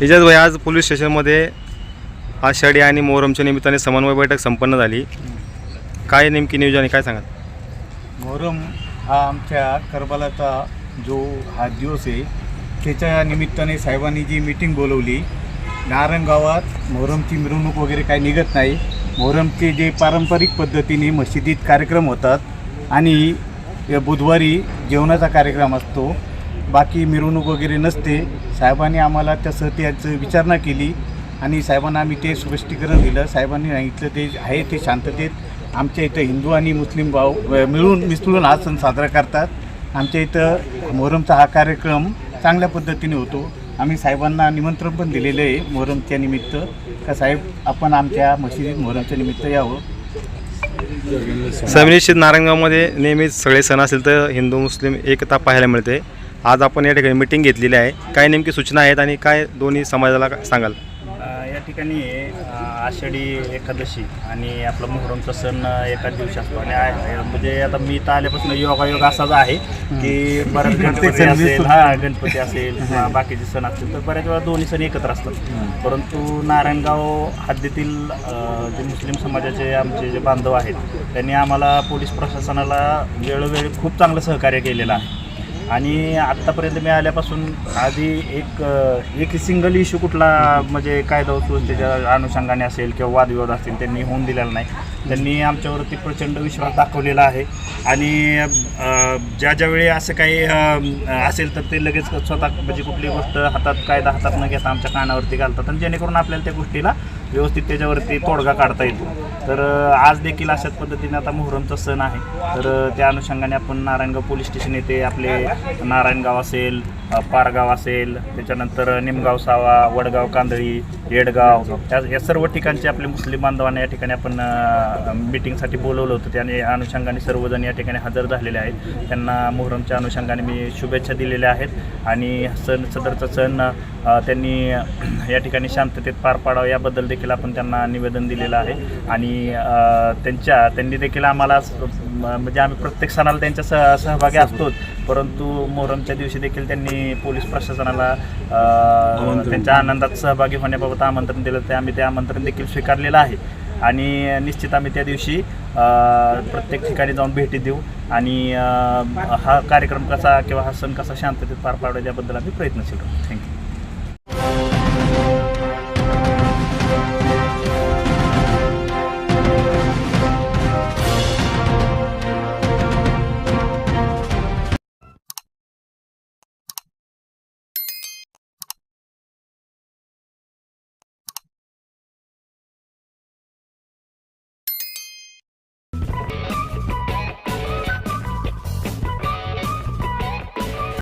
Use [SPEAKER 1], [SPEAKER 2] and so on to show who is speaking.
[SPEAKER 1] याच्यात भाई आज पोलीस स्टेशनमध्ये आषाढी आणि मोहरमच्या निमित्ताने समन्वय बैठक संपन्न झाली. काय नेमकी नियोजन आहे? काय सांगाल?
[SPEAKER 2] मोहरम हा आमच्या करबलाचा जो हा दिवस आहे त्याच्या निमित्ताने साहेबांनी जी मीटिंग बोलवली नारायणगावात मोहरमची मिरवणूक वगैरे काही निघत नाही. मोहरमचे जे पारंपरिक पद्धतीने मशिदीत कार्यक्रम होतात आणि बुधवारी जेवणाचा कार्यक्रम असतो. बाकी मिरवणूक वगैरे नसते. साहेबांनी आम्हाला तसं त्याचं विचारणा केली आणि साहेबांना आम्ही ते स्पष्टीकरण दिलं. साहेबांनी सांगितलं ते आहे ते शांततेत आमच्या इथं हिंदू आणि मुस्लिम भाव मिळून मिसळून हा सण साजरा करतात. आमच्या इथं मोहरमचा हा कार्यक्रम चांगल्या पद्धतीने होतो. आम्ही साहेबांना निमंत्रण पण दिलेलं आहे मोहरमच्या निमित्त. का साहेब आपण आमच्या मशिदीत मोहरमच्या निमित्त यावं.
[SPEAKER 1] समिनिश्चित नारायणगावमध्ये नेहमीच सगळे सण असेल तर हिंदू मुस्लिम एकता पाहायला मिळते. आज आपण या ठिकाणी मिटिंग घेतलेली आहे. काय नेमकी सूचना आहेत आणि काय दोन्ही समाजाला सांगाल?
[SPEAKER 3] या ठिकाणी आषाढी एकादशी आणि आपला मोहरमचा सण एकाच दिवशी असतो. आणि आ- म्हणजे आता मी तर आल्यापासून योगायोग असाच आहे. की बऱ्याच गणपती असेल हा गणपती असेल किंवा बाकीचे सण असतील तर बऱ्याच वेळा दोन्ही सण एकत्र असतात. परंतु नारायणगाव हद्दीतील जे मुस्लिम समाजाचे आमचे जे बांधव आहेत त्यांनी आम्हाला पोलीस प्रशासनाला वेळोवेळी खूप चांगलं सहकार्य केलेलं आहे. आणि आत्तापर्यंत मी आल्यापासून आधी एक एक सिंगल इश्यू कुठला म्हणजे कायदा सुव्यवस्थेच्या अनुषंगाने असेल किंवा वादविवाद असतील त्यांनी होऊन दिलेला नाही. त्यांनी आमच्यावरती प्रचंड विश्वास दाखवलेला आहे. आणि ज्या ज्यावेळी असं काही असेल तर ते लगेच स्वतः म्हणजे कुठली गोष्ट हातात कायदा हातात न घेता आमच्या कानावरती घालतात. आणि जेणेकरून आपल्याला त्या गोष्टीला व्यवस्थित त्याच्यावरती तोडगा काढता येतो. तर आज देखील अशाच पद्धतीने आता मोहरमचा सण आहे. तर त्या अनुषंगाने आपण नारायणगाव पोलीस स्टेशन येथे आपले नारायणगाव असेल पारगाव असेल त्याच्यानंतर निमगाव सावा वडगाव कांदळी येडगाव या या सर्व ठिकाणचे आपले मुस्लिम बांधवांना या ठिकाणी आपण मिटिंगसाठी मीटिंगसाठी बोलवलं होतं. त्याने अनुषंगाने सर्वजण या ठिकाणी हजर झालेले आहेत. त्यांना मोहरमच्या अनुषंगाने मी शुभेच्छा दिलेल्या आहेत. आणि सण सदरचा सण त्यांनी या ठिकाणी शांततेत पार पाडावं याबद्दल देखील आपण त्यांना निवेदन दिलेलं आहे. आणि त्यांच्या त्यांनी देखील आम्हाला म- म्हणजे आम्ही प्रत्येक सणाला त्यांच्या सह सहभागी असतोच. परंतु मोहरमच्या दिवशी देखील त्यांनी पोलीस प्रशासनाला त्यांच्या आनंदात सहभागी होण्याबाबत आमंत्रण दिलं. ते आम्ही ते आमंत्रण देखील स्वीकारलेलं आहे. आणि निश्चित आम्ही त्या दिवशी प्रत्येक ठिकाणी जाऊन भेटी देऊ आणि हा कार्यक्रम कसा किंवा हा सण कसा शांततेत पार पाडवा याबद्दल आम्ही प्रयत्नशील राहू. थँक्यू